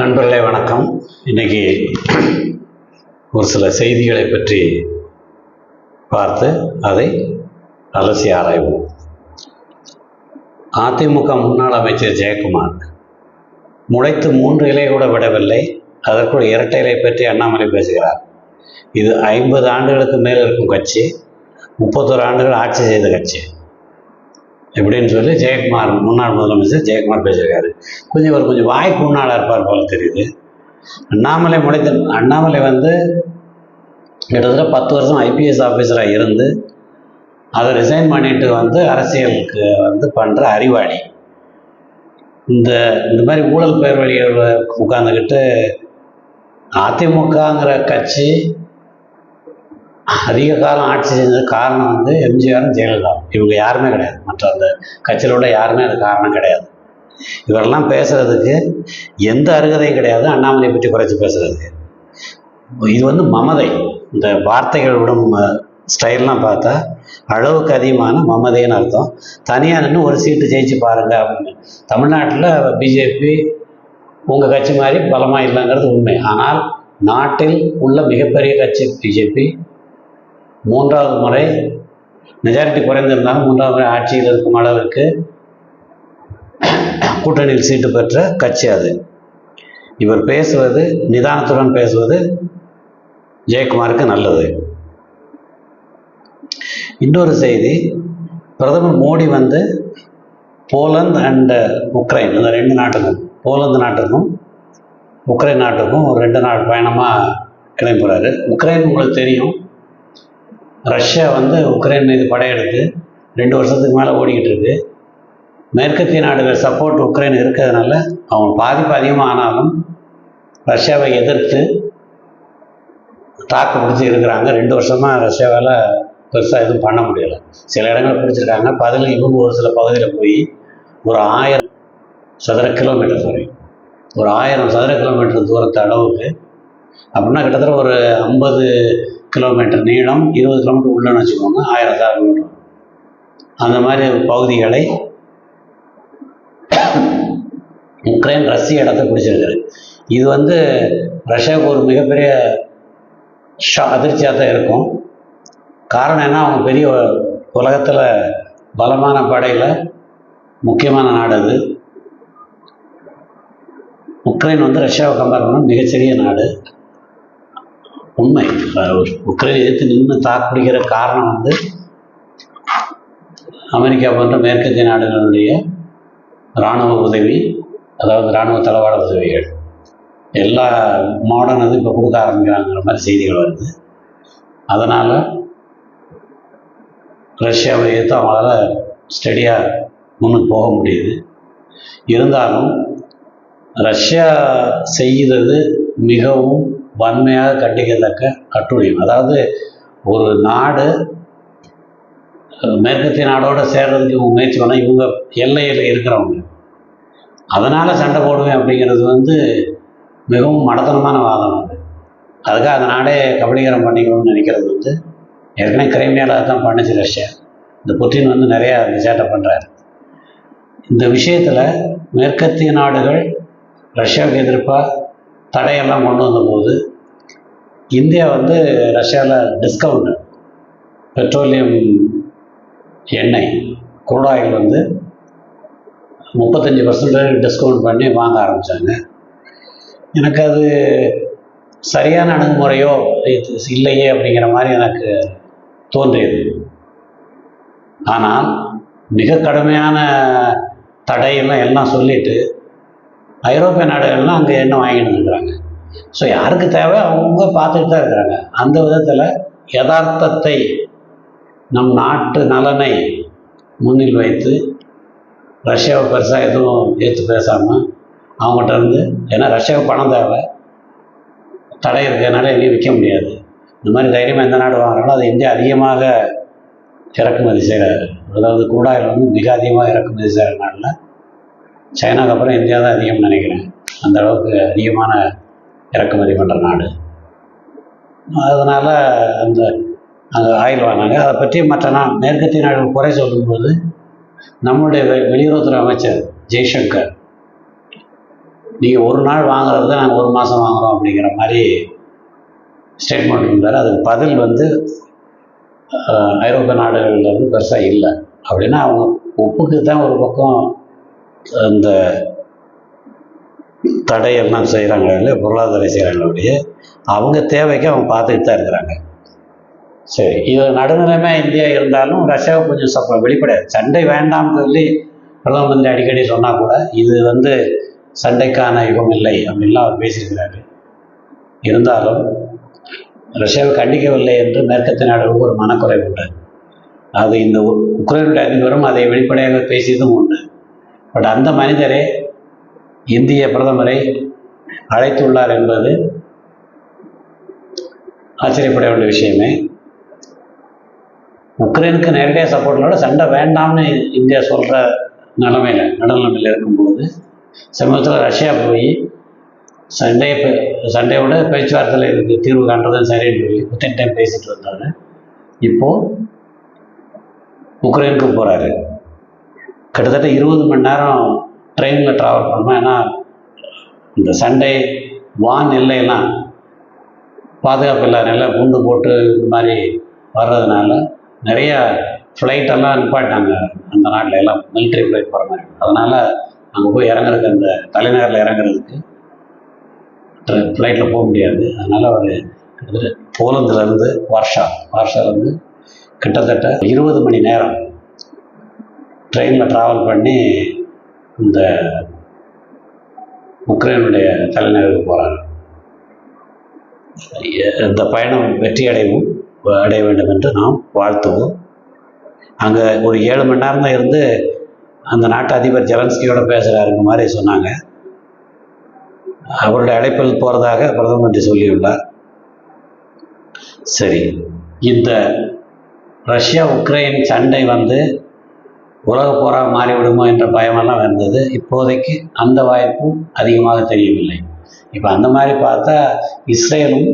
நண்பர்களே வணக்கம். இன்னைக்கு ஒரு சில செய்திகளை பற்றி பார்த்து அதை அலசி ஆராய்வோம். அதிமுக முன்னாள் அமைச்சர் ஜெயக்குமார் முளைத்து மூன்று இலை கூட விடவில்லை. அதற்குள் இரட்டை இலை பற்றி அண்ணாமலை பேசுகிறார். இது ஐம்பது ஆண்டுகளுக்கு மேல் இருக்கும் கட்சி முப்பத்தோரு ஆண்டுகள் ஆட்சி செய்த கட்சி. இப்படின்னு சொல்லி ஜெயக்குமார் முன்னாள் முதலமைச்சர் ஜெயக்குமார் பேசியிருக்காரு. கொஞ்சம் இவர் கொஞ்சம் வாய்ப்பு முன்னாளாக இருப்பார் போல தெரியுது. அண்ணாமலை முளைத்த அண்ணாமலை வந்து கிட்டத்தட்ட பத்து வருஷம் ஐபிஎஸ் ஆஃபீஸராக இருந்து அதை ரிசைன் பண்ணிட்டு வந்து அரசியலுக்கு வந்து பண்ணுற அறிவாளி. இந்த இந்த மாதிரி ஊழல் பேர் வழியில் உட்காந்துக்கிட்டு அதிமுகங்கிற கட்சி அதிக காலம் ஆட்சி செஞ்சது காரணம் வந்து எம்ஜிஆரும் ஜெயலலிதா இவங்க யாருமே கிடையாது. மற்ற அந்த கட்சியில் உள்ள யாருமே அது காரணம் கிடையாது. இவரெல்லாம் பேசுறதுக்கு எந்த அருகதையும் கிடையாது. அண்ணாமலையை பற்றி குறைச்சி பேசுறதுக்கு. இது வந்து மமதை. இந்த வார்த்தைகள் விடும் ஸ்டைல்லாம் பார்த்தா அளவுக்கு அதிகமான மமதைன்னு அர்த்தம். தனியாக நின்று ஒரு சீட்டு ஜெயிச்சு பாருங்க அப்படின்னு. தமிழ்நாட்டில் பிஜேபி உங்கள் கட்சி மாதிரி பலமாக இல்லைங்கிறது உண்மை. ஆனால் நாட்டில் உள்ள மிகப்பெரிய கட்சி பிஜேபி மூன்றாவது முறை மெஜாரிட்டி குறைந்திருந்தாலும் மூன்றாவது முறை ஆட்சியில் இருக்கும் அளவிற்கு கூட்டணியில் சீட்டு பெற்ற கட்சி அது. இவர் பேசுவது நிதானத்துடன் பேசுவது ஜெயக்குமாருக்கு நல்லது. இன்னொரு செய்தி பிரதமர் மோடி வந்து போலந்து அண்ட் உக்ரைன் இந்த ரெண்டு நாட்டுக்கும் போலந்து நாட்டுக்கும் உக்ரைன் நாட்டுக்கும் ஒரு ரெண்டு நாள் பயணமாக கிளம்புறாரு. உக்ரைன் உங்களுக்கு தெரியும். ரஷ்யா வந்து உக்ரைன் மீது படையெடுத்து ரெண்டு வருஷத்துக்கு மேலே ஓடிக்கிட்டு இருக்கு மேற்கத்திய நாடுகள் சப்போர்ட் உக்ரைன் இருக்கிறதுனால அவங்க பாதிப்பு அதிகமாக ஆனாலும் ரஷ்யாவை எதிர்த்து தாக்கு பிடிச்சி இருக்கிறாங்க. ரெண்டு வருஷமாக ரஷ்யாவால் பெருசாக எதுவும் பண்ண முடியலை. சில இடங்களை பிடிச்சிருக்காங்க. பதில் இவங்க ஒரு சில பகுதியில் போய் ஒரு ஆயிரம் சதுர கிலோமீட்டர் சாரி ஒரு ஆயிரம் சதுர கிலோமீட்டர் தூரத்து அளவுக்கு. அப்படின்னா கிட்டத்தட்ட ஒரு ஐம்பது கிலோமீட்டர் நீளம் இருபது கிலோமீட்டர் உள்ளன்னு வச்சுக்கோங்க ஆயிரம் மீட்டர் அந்த மாதிரி பகுதிகளை உக்ரைன் ரஷ்ய இடத்தை பிடிச்சிருக்குது. இது வந்து ரஷ்யாவுக்கு ஒரு மிகப்பெரிய ஷா அதிர்ச்சியாக தான் இருக்கும். காரணம் என்ன? அவங்க பெரிய உலகத்தில் பலமான படையில் முக்கியமான நாடு அது. உக்ரைன் வந்து ரஷ்யாவை கம்பேர் பண்ணால் மிகச்சிறிய நாடு. உண்மை. உக்ரைன் எதிர்த்து நின்று தாக்குடிக்கிற காரணம் வந்து அமெரிக்கா போன்ற மேற்கத்திய நாடுகளுடைய இராணுவ உதவி அதாவது இராணுவ தளவாட உதவிகள். எல்லா மாடர்ன் இது இப்போ கொடுக்க ஆரம்பிக்கிறாங்கிற மாதிரி செய்திகள் வருது. அதனால் ரஷ்யாவை எதிர்த்து அவங்களால ஸ்டடியாக முன்னுக்கு போக முடியுது. இருந்தாலும் ரஷ்யா செய்கிறது மிகவும் வன்மையாக கண்டிக்கத்தக்க கட்டுரையும் அதாவது ஒரு நாடு மேற்கத்திய நாடோடு சேர்றதுக்கு இவங்க முயற்சி பண்ணால் இவங்க எல்லையில் இருக்கிறவங்க. அதனால் சண்டை போடுவேன் அப்படிங்கிறது வந்து மிகவும் மடத்தனமான வாதம் அது. அதுக்காக அந்த நாடே கபலீகரம் பண்ணிக்கணும்னு நினைக்கிறது வந்து ஏற்கனவே கிரைமியாவில் அதுதான் பண்ணுச்சு ரஷ்யா. இந்த புட்டின் வந்து நிறையா அந்த சேட்டை பண்ணுறாரு இந்த விஷயத்தில் மேற்கத்திய நாடுகள் ரஷ்யாவுக்கு எதிர்ப்பாக தடையெல்லாம் கொண்டு வந்தபோது இந்தியா வந்து ரஷ்யாவில் டிஸ்கவுண்ட் பெட்ரோலியம் எண்ணெய் குரூடாயில் வந்து முப்பத்தஞ்சு பர்சன்டேஜ் டிஸ்கவுண்ட் பண்ணி வாங்க ஆரம்பித்தாங்க எனக்கு அது சரியான அணுகுமுறையோ இது இல்லையே அப்படிங்கிற மாதிரி எனக்கு தோன்றியது. ஆனால் மிக கடுமையான தடையெல்லாம் எல்லாம் சொல்லிட்டு ஐரோப்பிய நாடுகள்லாம் அங்கே எண்ணெய் வாங்கிட்டு இருக்கிறாங்க ஸோ யாருக்கு தேவை? அவங்க பார்த்துட்டு தான் இருக்கிறாங்க. அந்த விதத்தில் யதார்த்தத்தை நம் நாட்டு நலனை முன்னில் வைத்து ரஷ்யாவை பெருசாக எதுவும் ஏற்று பேசாமல் அவங்ககிட்ட இருந்து ஏன்னா ரஷ்யாவுக்கு பணம் தேவை. தடை இருக்கிறதுனால எங்கேயும் விற்க முடியாது. இந்த மாதிரி தைரியமாக எந்த நாடு வாங்குறாங்களோ அது இந்தியா அதிகமாக இறக்குமதி செய்கிறாரு அதாவது கூடாயில் வந்து மிக அதிகமாக இறக்குமதி செய்கிற நாட்டில் சைனாக்கு அப்புறம் இந்தியா தான் அதிகம்னு நினைக்கிறேன். அந்த அளவுக்கு அதிகமான இறக்குமதி பண்ணுற நாடு. அதனால் அந்த அங்கே ஆயில் வாங்கினாங்க அதை பற்றி மற்ற நான் மேற்கத்திய நாடுகள் குறை சொல்லும்போது நம்மளுடைய வெளியுறவுத்துறை அமைச்சர் ஜெய்சங்கர் நீங்கள் ஒரு நாள் வாங்குறது தான் நாங்கள் ஒரு மாதம் வாங்குறோம் அப்படிங்கிற மாதிரி ஸ்டேட்மெண்ட் இருந்தார் அதுக்கு பதில் வந்து ஐரோப்பிய நாடுகளில் வந்து பெருசாக இல்லை. அப்படின்னா அவங்க உப்புக்கு தான் ஒரு பக்கம் அந்த தடையெல்லாம் செய்கிறாங்களே இல்லையா? பொருளாதார செய்கிறாங்களே அவங்க தேவைக்கு அவங்க பார்த்துக்கிட்டு தான் இருக்கிறாங்க. சரி இது நடுநிலைமை இந்தியா இருந்தாலும் ரஷ்யாவை கொஞ்சம் சப்ப வெளிப்படையாது சண்டை வேண்டாம்னு சொல்லி பிரதம மந்திரி அடிக்கடி சொன்னால் கூட இது வந்து சண்டைக்கான யுகம் இல்லை அப்படின்லாம் அவர் பேசியிருக்கிறாரு. இருந்தாலும் ரஷ்யாவை கண்டிக்கவில்லை என்று மேற்கத்திய நாடுகளுக்கு ஒரு மனக்குறைவு உண்டு. அது இந்த உக்ரைனுடைய அதிபரும் அதை வெளிப்படையாக பேசியதும் உண்டு. பட் அந்த மனிதரே இந்திய பிரதமரை அழைத்துள்ளார் என்பது ஆச்சரியப்பட வேண்டிய விஷயமே. உக்ரைனுக்கு நேரடியாக சப்போர்ட்டோட சண்டை வேண்டாம்னு இந்தியா சொல்கிற நிலமையில நடுநிலைமையில் இருக்கும்போது சமீபத்தில் ரஷ்யா போய் சண்டையை சண்டையோட பேச்சுவார்த்தையில் இருக்கு தீர்வு காண்றது சரின்னு சொல்லி வித்தின் டைம் பேசிட்டு வந்தாரு. இப்போது உக்ரைனுக்கு போகிறாரு கிட்டத்தட்ட இருபது மணி நேரம் ட்ரெயினில் ட்ராவல் பண்ணணும்? ஏன்னா இந்த சண்டை வான் எல்லையெல்லாம் பாதுகாப்பு இல்லாதனால குண்டு போட்டு இந்த மாதிரி வர்றதுனால நிறையா ஃப்ளைட்டெல்லாம் நிப்பாட்டாங்க அந்த நாட்டில் எல்லாம். மிலிட்ரி ஃப்ளைட் போகிற மாதிரி. அதனால் அங்கே போய் இறங்குறதுக்கு அந்த தலைநகரில் இறங்குறதுக்கு ஃப்ளைட்டில் போக முடியாது. அதனால் அவர் கிட்டத்தட்ட போலந்துலேருந்து வார்ஷா வார்ஷாலேருந்து கிட்டத்தட்ட இருபது மணி நேரம் ட்ரெயினில் ட்ராவல் பண்ணி இந்த உக்ரைனுடைய தலைநகருக்கு போகிறாங்க இந்த பயணம் வெற்றி அடைவும் அடைய வேண்டும் என்று நாம் வாழ்த்துவோம். அங்கே ஒரு ஏழு மணி நேரம் தான் இருந்து அந்த நாட்டு அதிபர் ஜெலன்ஸ்கியோட பேசுகிறாருங்க மாதிரி சொன்னாங்க. அவருடைய அழைப்பில் போகிறதாக பிரதம மந்திரி சொல்லியுள்ளார். சரி இந்த ரஷ்யா உக்ரைன் சண்டை வந்து உலக போராக மாறிவிடுமோ என்ற பயமெல்லாம் இருந்தது. இப்போதைக்கு அந்த வாய்ப்பும் அதிகமாக தெரியவில்லை. இப்போ அந்த மாதிரி பார்த்தா இஸ்ரேலும்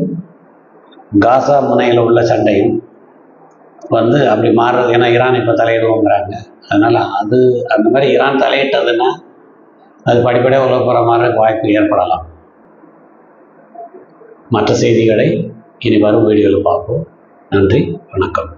காசா முனையில் உள்ள சண்டையும் வந்து அப்படி மாறுறது. ஏன்னா ஈரான் இப்போ தலையிடுவோங்கிறாங்க. அதனால் அது அந்த மாதிரி ஈரான் தலையிட்டதுன்னா அது படிப்படியாக உலக போகிற மாதிரி வாய்ப்பு ஏற்படலாம். மற்ற செய்திகளை இனி வரும் வீடியோவில் பார்ப்போம். நன்றி வணக்கம்.